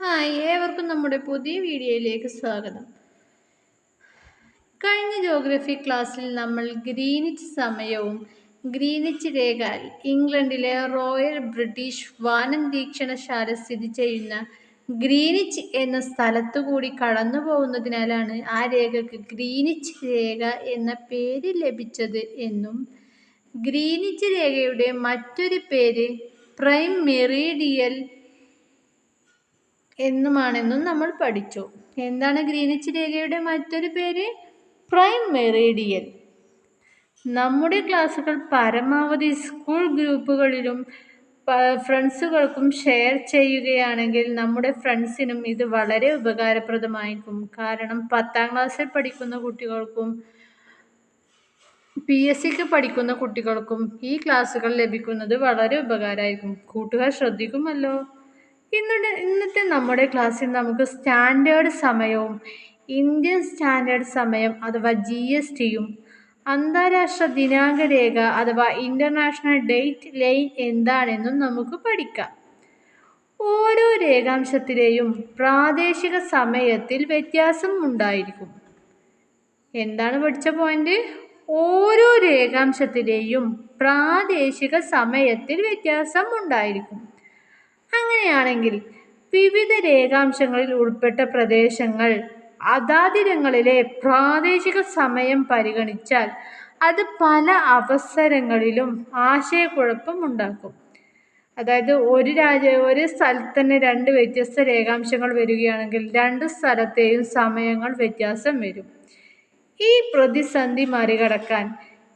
Hi ഏവർക്കും നമ്മുടെ പുതിയ വീഡിയോയിലേക്ക് സ്വാഗതം. കഴിഞ്ഞ ജോഗ്രഫി ക്ലാസ്സിൽ നമ്മൾ ഗ്രീനിച്ച് സമയവും ഗ്രീനിച്ച് രേഖ ഇംഗ്ലണ്ടിലെ റോയൽ ബ്രിട്ടീഷ് വാനനിരീക്ഷണശാല സ്ഥിതി ചെയ്യുന്ന ഗ്രീനിച്ച് എന്ന സ്ഥലത്തു കൂടി കടന്നു പോകുന്നതിനാലാണ് ആ രേഖക്ക് ഗ്രീനിച്ച് രേഖ എന്ന പേര് ലഭിച്ചത് എന്നും ഗ്രീനിച്ച് രേഖയുടെ മറ്റൊരു പേര് പ്രൈം മെറീഡിയൽ എന്നുമാണെന്നും നമ്മൾ പഠിച്ചു. എന്താണ് ഗ്രീനിച്ച് രേഖയുടെ മറ്റൊരു പേര്? Prime meridian. നമ്മുടെ ക്ലാസ്സുകൾ പരമാവധി സ്കൂൾ ഗ്രൂപ്പുകളിലും ഫ്രണ്ട്സുകൾക്കും ഷെയർ ചെയ്യുകയാണെങ്കിൽ നമ്മുടെ ഫ്രണ്ട്സിനും ഇത് വളരെ ഉപകാരപ്രദമായിരിക്കും. കാരണം പത്താം ക്ലാസ്സിൽ പഠിക്കുന്ന കുട്ടികൾക്കും പി എസ് സിക്ക് പഠിക്കുന്ന കുട്ടികൾക്കും ഈ ക്ലാസ്സുകൾ ലഭിക്കുന്നത് വളരെ ഉപകാരമായിരിക്കും. കൂട്ടുകാർ ശ്രദ്ധിക്കുമല്ലോ? ഇന്നത്തെ ഇന്നത്തെ നമ്മുടെ ക്ലാസ്സിൽ നമുക്ക് സ്റ്റാൻഡേർഡ് സമയവും ഇന്ത്യൻ സ്റ്റാൻഡേർഡ് സമയം അഥവാ ജി എസ് ടിയും അന്താരാഷ്ട്ര ദിനാങ്ക രേഖ അഥവാ ഇന്റർനാഷണൽ ഡേറ്റ് ലൈൻ എന്താണെന്നും നമുക്ക് പഠിക്കാം. ഓരോ രേഖാംശത്തിലെയും പ്രാദേശിക സമയത്തിൽ വ്യത്യാസം ഉണ്ടായിരിക്കും. എന്താണ് പഠിച്ച പോയിന്റ് ഓരോ രേഖാംശത്തിലെയും പ്രാദേശിക സമയത്തിൽ വ്യത്യാസം ഉണ്ടായിരിക്കും അങ്ങനെയാണെങ്കിൽ വിവിധ രേഖാംശങ്ങളിൽ ഉൾപ്പെട്ട പ്രദേശങ്ങൾ അതാതിരങ്ങളിലെ പ്രാദേശിക സമയം പരിഗണിച്ചാൽ അത് പല അവസരങ്ങളിലും ആശയക്കുഴപ്പം ഉണ്ടാക്കും. അതായത് ഒരു രാജ്യ ഒരു സ്ഥലത്ത് തന്നെ രണ്ട് വ്യത്യസ്ത രേഖാംശങ്ങൾ വരികയാണെങ്കിൽ രണ്ട് സ്ഥലത്തെയും സമയങ്ങൾ വ്യത്യാസം വരും. ഈ പ്രതിസന്ധി മറികടക്കാൻ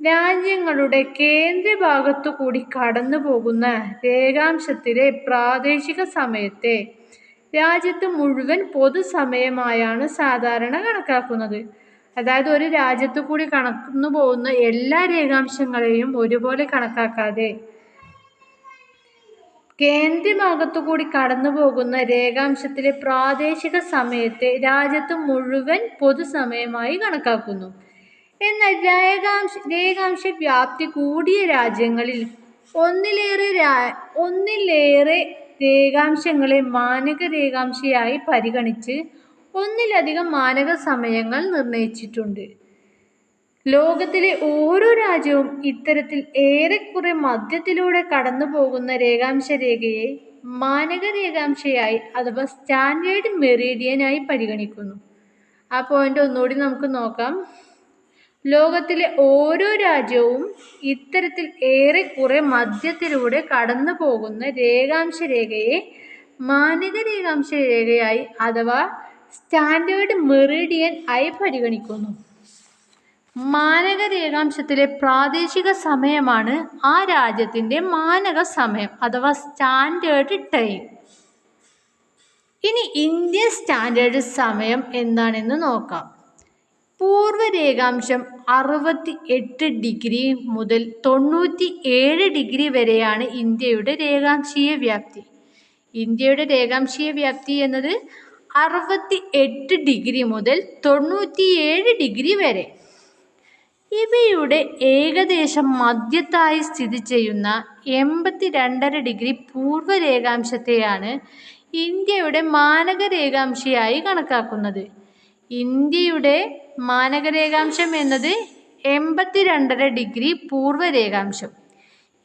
രാജ്യങ്ങളുടെ കേന്ദ്രഭാഗത്തു കൂടി കടന്നു പോകുന്ന രേഖാംശത്തിലെ പ്രാദേശിക സമയത്തെ രാജ്യത്ത് മുഴുവൻ പൊതുസമയമായാണ് സാധാരണ കണക്കാക്കുന്നത്. അതായത് ഒരു രാജ്യത്തു കൂടി കടന്നു പോകുന്ന എല്ലാ രേഖാംശങ്ങളെയും ഒരുപോലെ കണക്കാക്കാതെ കേന്ദ്രഭാഗത്തു കൂടി കടന്നു പോകുന്ന രേഖാംശത്തിലെ പ്രാദേശിക സമയത്തെ രാജ്യത്ത് മുഴുവൻ പൊതുസമയമായി കണക്കാക്കുന്നു. എന്നാൽ രേഖാംശ രേഖാംശ വ്യാപ്തി കൂടിയ രാജ്യങ്ങളിൽ ഒന്നിലേറെ രാ ഒന്നിലേറെ രേഖാംശങ്ങളെ മാനക രേഖാംശയായി പരിഗണിച്ച് ഒന്നിലധികം മാനക സമയങ്ങൾ നിർണയിച്ചിട്ടുണ്ട്. ലോകത്തിലെ ഓരോ രാജ്യവും ഇത്തരത്തിൽ ഏറെക്കുറെ മധ്യത്തിലൂടെ കടന്നു പോകുന്ന രേഖാംശ രേഖയെ മാനക രേഖാംശയായി അഥവാ സ്റ്റാൻഡേർഡ് മെറീഡിയനായി പരിഗണിക്കുന്നു. ആ പോയിന്റ് ഒന്നുകൂടി നമുക്ക് നോക്കാം. ലോകത്തിലെ ഓരോ രാജ്യവും ഇത്തരത്തിൽ ഏറെക്കുറെ മധ്യത്തിലൂടെ കടന്നു പോകുന്ന രേഖാംശ രേഖയെ മാനക രേഖാംശ രേഖയായി അഥവാ സ്റ്റാൻഡേർഡ് മെറിഡിയൻ ആയി പരിഗണിക്കുന്നു. മാനക രേഖാംശത്തിലെ പ്രാദേശിക സമയമാണ് ആ രാജ്യത്തിന്റെ മാനക സമയം അഥവാ സ്റ്റാൻഡേർഡ് ടൈം. ഇനി ഇന്ത്യൻ സ്റ്റാൻഡേർഡ് സമയം എന്താണെന്ന് നോക്കാം. പൂർവരേഖാംശം അറുപത്തി എട്ട് ഡിഗ്രി മുതൽ തൊണ്ണൂറ്റി ഏഴ് ഡിഗ്രി വരെയാണ് ഇന്ത്യയുടെ രേഖാംശീയ വ്യാപ്തി. ഇന്ത്യയുടെ രേഖാംശീയ വ്യാപ്തി എന്നത് അറുപത്തി എട്ട് ഡിഗ്രി മുതൽ തൊണ്ണൂറ്റിയേഴ് ഡിഗ്രി വരെ. ഇവയുടെ ഏകദേശം മധ്യത്തായി സ്ഥിതി ചെയ്യുന്ന എൺപത്തി രണ്ടര ഡിഗ്രി പൂർവരേഖാംശത്തെയാണ് ഇന്ത്യയുടെ മാനക രേഖാംശയായി കണക്കാക്കുന്നത്. ഇന്ത്യയുടെ മാനകരേഖാംശം എന്നത് എൺപത്തി രണ്ടര ഡിഗ്രി പൂർവരേഖാംശം.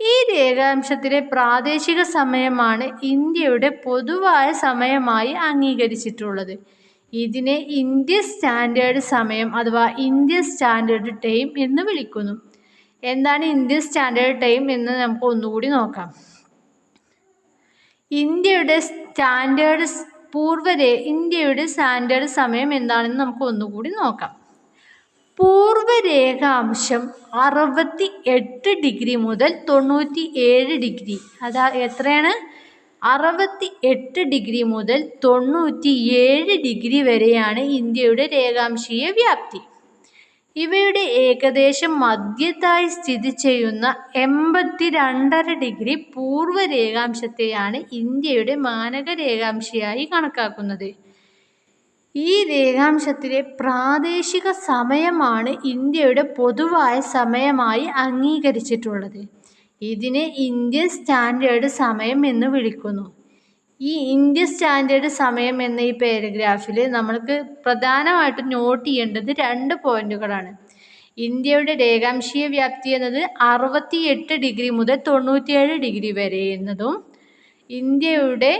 ഈ രേഖാംശത്തിലെ പ്രാദേശിക സമയമാണ് ഇന്ത്യയുടെ പൊതുവായ സമയമായി അംഗീകരിച്ചിട്ടുള്ളത്. ഇതിനെ ഇന്ത്യൻ സ്റ്റാൻഡേർഡ് സമയം അഥവാ ഇന്ത്യൻ സ്റ്റാൻഡേർഡ് ടൈം എന്ന് വിളിക്കുന്നു. എന്താണ് ഇന്ത്യൻ സ്റ്റാൻഡേർഡ് ടൈം എന്ന് നമുക്ക് ഒന്നുകൂടി നോക്കാം. ഇന്ത്യയുടെ സ്റ്റാൻഡേർഡ് പൂർവരേ ഇന്ത്യയുടെ സ്റ്റാൻഡേർഡ് സമയം എന്താണെന്ന് നമുക്ക് ഒന്നുകൂടി നോക്കാം. പൂർവരേഖാംശം അറുപത്തി എട്ട് ഡിഗ്രി മുതൽ തൊണ്ണൂറ്റി ഏഴ് ഡിഗ്രി. അതാ എത്രയാണ്? അറുപത്തി എട്ട് ഡിഗ്രി മുതൽ തൊണ്ണൂറ്റി ഏഴ് ഡിഗ്രി വരെയാണ് ഇന്ത്യയുടെ രേഖാംശീയ വ്യാപ്തി. ഇവയുടെ ഏകദേശം മധ്യത്തായി സ്ഥിതി ചെയ്യുന്ന എൺപത്തി രണ്ടര ഡിഗ്രി പൂർവ രേഖാംശത്തെയാണ് ഇന്ത്യയുടെ മാനക രേഖാംശിയായി കണക്കാക്കുന്നത്. ഈ രേഖാംശത്തിലെ പ്രാദേശിക സമയമാണ് ഇന്ത്യയുടെ പൊതുവായ സമയമായി അംഗീകരിച്ചിട്ടുള്ളത്. ഇതിനെ ഇന്ത്യൻ സ്റ്റാൻഡേർഡ് സമയം എന്ന് വിളിക്കുന്നു. ഈ ഇന്ത്യൻ സ്റ്റാൻഡേർഡ് സമയം എന്ന ഈ പാരഗ്രാഫിൽ നമ്മൾക്ക് പ്രധാനമായിട്ടും നോട്ട് ചെയ്യേണ്ടത് രണ്ട് പോയിന്റുകളാണ് ഇന്ത്യയുടെ രേഖാംശീയ വ്യാപ്തി എന്നത് അറുപത്തി എട്ട് ഡിഗ്രി മുതൽ തൊണ്ണൂറ്റിയേഴ് ഡിഗ്രി വരെ എന്നതും ഇന്ത്യയുടെ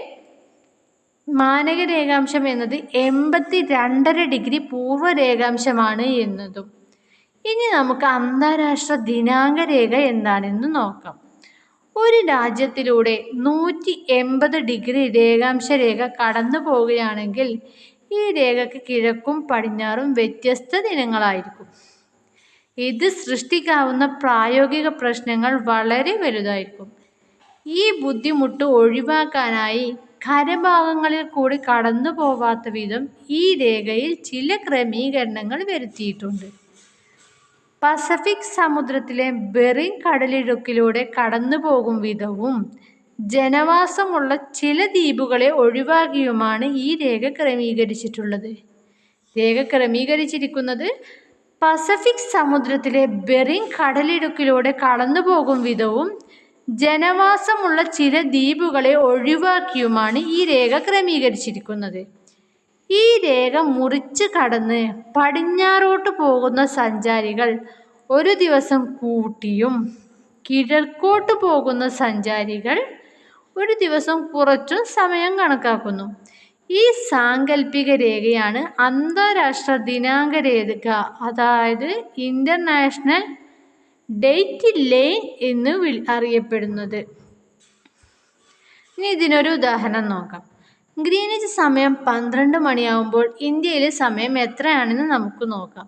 മാനക രേഖാംശം എന്നത് എൺപത്തി രണ്ടര ഡിഗ്രി പൂർവ രേഖാംശമാണ് എന്നതും. ഇനി നമുക്ക് അന്താരാഷ്ട്ര ദിനാങ്ക രേഖ എന്താണെന്ന് നോക്കാം. ഒരു രാജ്യത്തിലൂടെ നൂറ്റി എൺപത് ഡിഗ്രി രേഖാംശ രേഖ കടന്നു പോവുകയാണെങ്കിൽ ഈ രേഖയ്ക്ക് കിഴക്കും പടിഞ്ഞാറും വ്യത്യസ്ത ദിനങ്ങളായിരിക്കും. ഇത് സൃഷ്ടിക്കാവുന്ന പ്രായോഗിക പ്രശ്നങ്ങൾ വളരെ വലുതായിരിക്കും. ഈ ബുദ്ധിമുട്ട് ഒഴിവാക്കാനായി കരഭാഗങ്ങളിൽ കൂടി കടന്നു പോവാത്ത വിധം ഈ രേഖയിൽ ചില ക്രമീകരണങ്ങൾ വരുത്തിയിട്ടുണ്ട്. പസഫിക് സമുദ്രത്തിലെ ബെറിങ് കടലിടുക്കിലൂടെ കടന്നു പോകും വിധവും ജനവാസമുള്ള ചില ദ്വീപുകളെ ഒഴിവാക്കിയുമാണ് ഈ രേഖ ക്രമീകരിച്ചിട്ടുള്ളത്. രേഖ ക്രമീകരിച്ചിരിക്കുന്നത് പസഫിക് സമുദ്രത്തിലെ ബെറിങ് കടലിടുക്കിലൂടെ കടന്നു പോകും വിധവും ജനവാസമുള്ള ചില ദ്വീപുകളെ ഒഴിവാക്കിയുമാണ് ഈ രേഖ ക്രമീകരിച്ചിരിക്കുന്നത്. ഈ രേഖ മുറിച്ച് കടന്ന് പടിഞ്ഞാറോട്ട് പോകുന്ന സഞ്ചാരികൾ ഒരു ദിവസം കൂട്ടിയും കിഴക്കോട്ട് പോകുന്ന സഞ്ചാരികൾ ഒരു ദിവസം കുറച്ചും സമയം കണക്കാക്കുന്നു. ഈ സാങ്കല്പിക രേഖയാണ് അന്താരാഷ്ട്ര ദിനാങ്ക രേഖ അതായത് ഇന്റർനാഷണൽ ഡേറ്റ് ലൈൻ എന്ന് അറിയപ്പെടുന്നത്. ഇനി ഇതിനൊരു ഉദാഹരണം നോക്കാം. ഗ്രീനിച്ച് സമയം പന്ത്രണ്ട് മണിയാകുമ്പോൾ ഇന്ത്യയിലെ സമയം എത്രയാണെന്ന് നമുക്ക് നോക്കാം.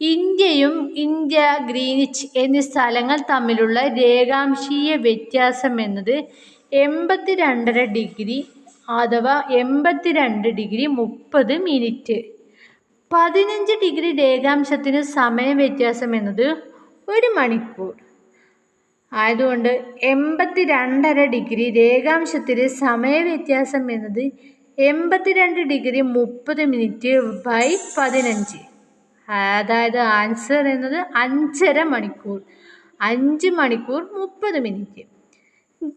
ഇന്ത്യയും ഇന്ത്യ ഗ്രീനിച്ച് എന്നീ സ്ഥലങ്ങൾ തമ്മിലുള്ള രേഖാംശീയ വ്യത്യാസം എന്നത് എൺപത്തി രണ്ടര ഡിഗ്രി അഥവാ എൺപത്തിരണ്ട് ഡിഗ്രി മുപ്പത് മിനിറ്റ്. പതിനഞ്ച് ഡിഗ്രി രേഖാംശത്തിന് സമയ വ്യത്യാസം എന്നത് ഒരു മണിക്കൂർ. ആയതുകൊണ്ട് എൺപത്തി രണ്ടര ഡിഗ്രി രേഖാംശത്തിലെ സമയവ്യത്യാസം എന്നത് എൺപത്തിരണ്ട് ഡിഗ്രി മുപ്പത് മിനിറ്റ് ബൈ പതിനഞ്ച്. അതായത് ആൻസർ എന്നത് അഞ്ചര മണിക്കൂർ. അഞ്ച് മണിക്കൂർ മുപ്പത് മിനിറ്റ്.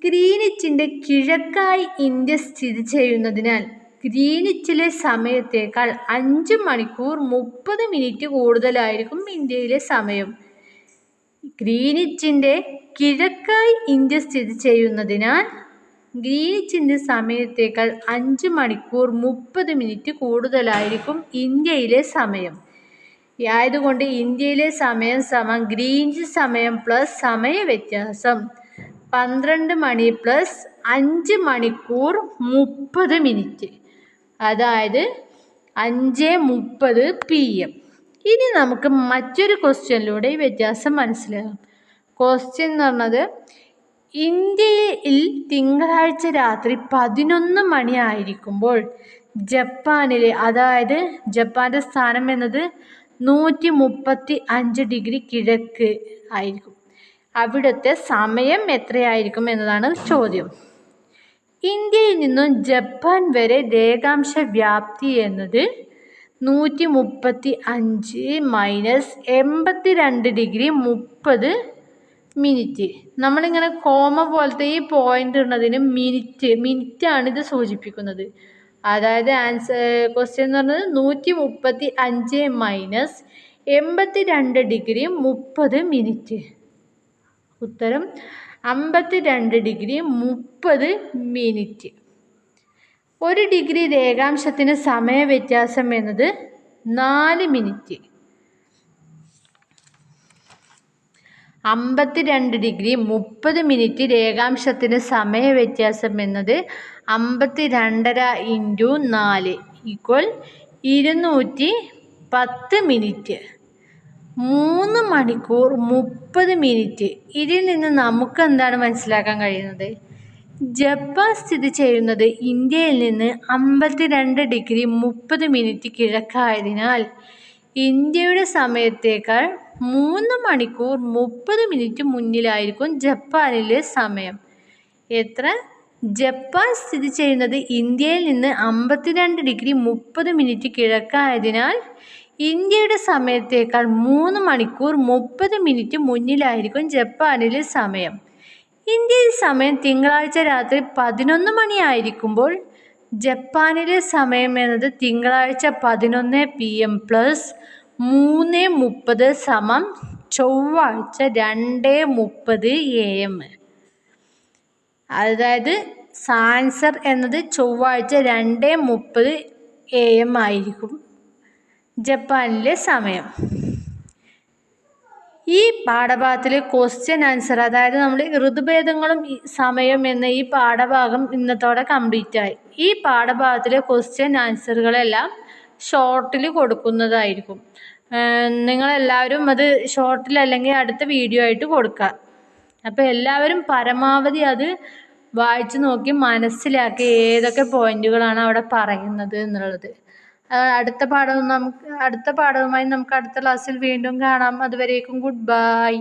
ഗ്രീനിച്ചിന്റെ കിഴക്കായി ഇന്ത്യ സ്ഥിതി ചെയ്യുന്നതിനാൽ ഗ്രീനിച്ചിലെ സമയത്തേക്കാൾ അഞ്ച് മണിക്കൂർ മുപ്പത് മിനിറ്റ് കൂടുതലായിരിക്കും ഇന്ത്യയിലെ സമയം. ഗ്രീനിച്ചിന്റെ കിഴക്കായി ഇന്ത്യ സ്ഥിതി ചെയ്യുന്നതിനാൽ ഗ്രീനിച്ചിന്റെ സമയത്തേക്കാൾ അഞ്ച് മണിക്കൂർ മുപ്പത് മിനിറ്റ് കൂടുതലായിരിക്കും ഇന്ത്യയിലെ സമയം. ആയതുകൊണ്ട് ഇന്ത്യയിലെ സമയം സമം ഗ്രീനിച്ച് സമയം പ്ലസ് സമയ വ്യത്യാസം. പന്ത്രണ്ട് മണി പ്ലസ് അഞ്ച് മണിക്കൂർ മുപ്പത് മിനിറ്റ്. അതായത് അഞ്ച് മുപ്പത് പി എം. ഇനി നമുക്ക് മറ്റൊരു ക്വസ്റ്റ്യനിലൂടെ ഈ വ്യത്യാസം മനസ്സിലാക്കാം. ക്വസ്റ്റ്യൻ എന്ന് പറഞ്ഞത് ഇന്ത്യയിൽ തിങ്കളാഴ്ച രാത്രി പതിനൊന്ന് മണി ആയിരിക്കുമ്പോൾ ജപ്പാനിലെ അതായത് ജപ്പാന്റെ സ്ഥാനം എന്നത് നൂറ്റി മുപ്പത്തി അഞ്ച് ഡിഗ്രി കിഴക്ക് ആയിരിക്കും. അവിടുത്തെ സമയം എത്രയായിരിക്കും എന്നതാണ് ചോദ്യം. ഇന്ത്യയിൽ നിന്നും ജപ്പാൻ വരെ രേഖാംശ വ്യാപ്തി എന്നത് നൂറ്റി മുപ്പത്തി അഞ്ച് മൈനസ് എൺപത്തി രണ്ട് ഡിഗ്രി മുപ്പത് മിനിറ്റ്. നമ്മളിങ്ങനെ കോമ പോലത്തെ ഈ പോയിന്റ് ഇടുന്നതിന് മിനിറ്റ് മിനിറ്റാണ് ഇത് സൂചിപ്പിക്കുന്നത്. അതായത് ആൻസർ ക്വസ്റ്റ്യൻ എന്ന് പറഞ്ഞത് നൂറ്റി മുപ്പത്തി അഞ്ച് മൈനസ് എൺപത്തി രണ്ട് ഡിഗ്രി മുപ്പത് മിനിറ്റ്. ഉത്തരം അമ്പത്തി രണ്ട് ഡിഗ്രി മുപ്പത് മിനിറ്റ്. ഒരു ഡിഗ്രി രേഖാംശത്തിന് സമയ വ്യത്യാസം എന്നത് നാല് മിനിറ്റ്. അമ്പത്തിരണ്ട് ഡിഗ്രി മുപ്പത് മിനിറ്റ് രേഖാംശത്തിന് സമയ വ്യത്യാസം എന്നത് അമ്പത്തി രണ്ടര ഇന്റു നാല് ഈക്വൽ ഇരുന്നൂറ്റി പത്ത് മിനിറ്റ്. മൂന്ന് മണിക്കൂർ മുപ്പത് മിനിറ്റ്. ഇതിൽ നിന്ന് നമുക്ക് എന്താണ് മനസ്സിലാക്കാൻ കഴിയുന്നത്? ജപ്പാൻ സ്ഥിതി ചെയ്യുന്നത് ഇന്ത്യയിൽ നിന്ന് അമ്പത്തിരണ്ട് ഡിഗ്രി മുപ്പത് മിനിറ്റ് കിഴക്കായതിനാൽ ഇന്ത്യയുടെ സമയത്തേക്കാൾ മൂന്ന് മണിക്കൂർ മുപ്പത് മിനിറ്റ് മുന്നിലായിരിക്കും ജപ്പാനിലെ സമയം. എത്ര? ജപ്പാൻ സ്ഥിതി ചെയ്യുന്നത് ഇന്ത്യയിൽ നിന്ന് അമ്പത്തിരണ്ട് ഡിഗ്രി മുപ്പത് മിനിറ്റ് കിഴക്കായതിനാൽ ഇന്ത്യയുടെ സമയത്തേക്കാൾ മൂന്ന് മണിക്കൂർ മുപ്പത് മിനിറ്റ് മുന്നിലായിരിക്കും ജപ്പാനിലെ സമയം. ഇന്ത്യയിൽ സമയം തിങ്കളാഴ്ച രാത്രി പതിനൊന്ന് മണിയായിരിക്കുമ്പോൾ ജപ്പാനിലെ സമയം എന്നത് തിങ്കളാഴ്ച പതിനൊന്ന് പി എം പ്ലസ് മൂന്ന് മുപ്പത് സമം ചൊവ്വാഴ്ച രണ്ട് മുപ്പത് എ എം അതായത് സാൻസർ എന്നത് ചൊവ്വാഴ്ച രണ്ട് മുപ്പത് എ എം ആയിരിക്കും ജപ്പാനിലെ സമയം. ഈ പാഠഭാഗത്തിൽ ക്വസ്റ്റ്യൻ ആൻസർ അതായത് നമ്മൾ ഋതുഭേദങ്ങളും സമയം എന്ന ഈ പാഠഭാഗം ഇന്നത്തോടെ കംപ്ലീറ്റ് ആയി. ഈ പാഠഭാഗത്തിലെ ക്വസ്റ്റ്യൻ ആൻസറുകളെല്ലാം ഷോർട്ടിൽ കൊടുക്കുന്നതായിരിക്കും. നിങ്ങളെല്ലാവരും അത് ഷോർട്ടിൽ അല്ലെങ്കിൽ അടുത്ത വീഡിയോ ആയിട്ട് കൊടുക്കുക. അപ്പോൾ എല്ലാവരും പരമാവധി അത് വായിച്ചു നോക്കി മനസ്സിലാക്കി ഏതൊക്കെ പോയിന്റുകളാണ് അവിടെ പറയുന്നത് എന്നുള്ളത്. അടുത്ത പാഠവും നമുക്ക് അടുത്ത പാഠവുമായി നമുക്ക് അടുത്ത ക്ലാസ്സിൽ വീണ്ടും കാണാം. അതുവരേക്കും ഗുഡ് ബൈ